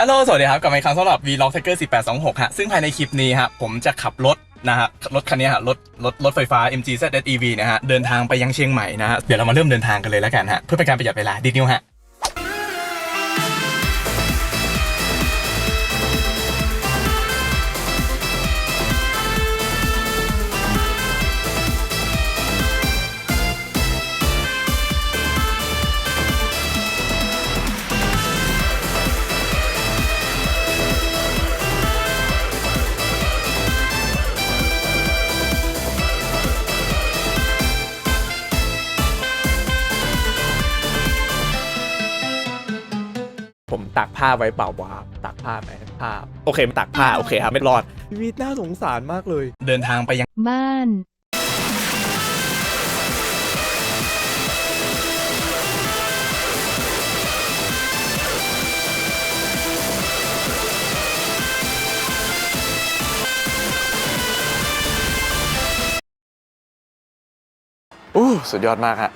ฮัลโหลสวัสดีครับกลับมาอีกครั้งสำหรับ Vlog Tiger 1826ฮะซึ่งภายในคลิปนี้ฮะผมจะขับรถนะฮะรถคันนี้ฮะรถรถรถไฟฟ้า MG ZEV นะฮะเดินทางไปยังเชียงใหม่นะฮะเดี๋ยวเรามาเริ่มเดินทางกันเลยแล้วกันฮะเพื่อเป็นการประหยัดเวลาดิดนิวฮะ ผมตากผ้าไว้เปล่าวะตากผ้าไหมผ้าโอเคมันตากผ้าโอเคครับไม่รอดชีวิตน่าสงสารมากเลย เดินทางไปยังบ้าน อู้สุดยอดมากฮะ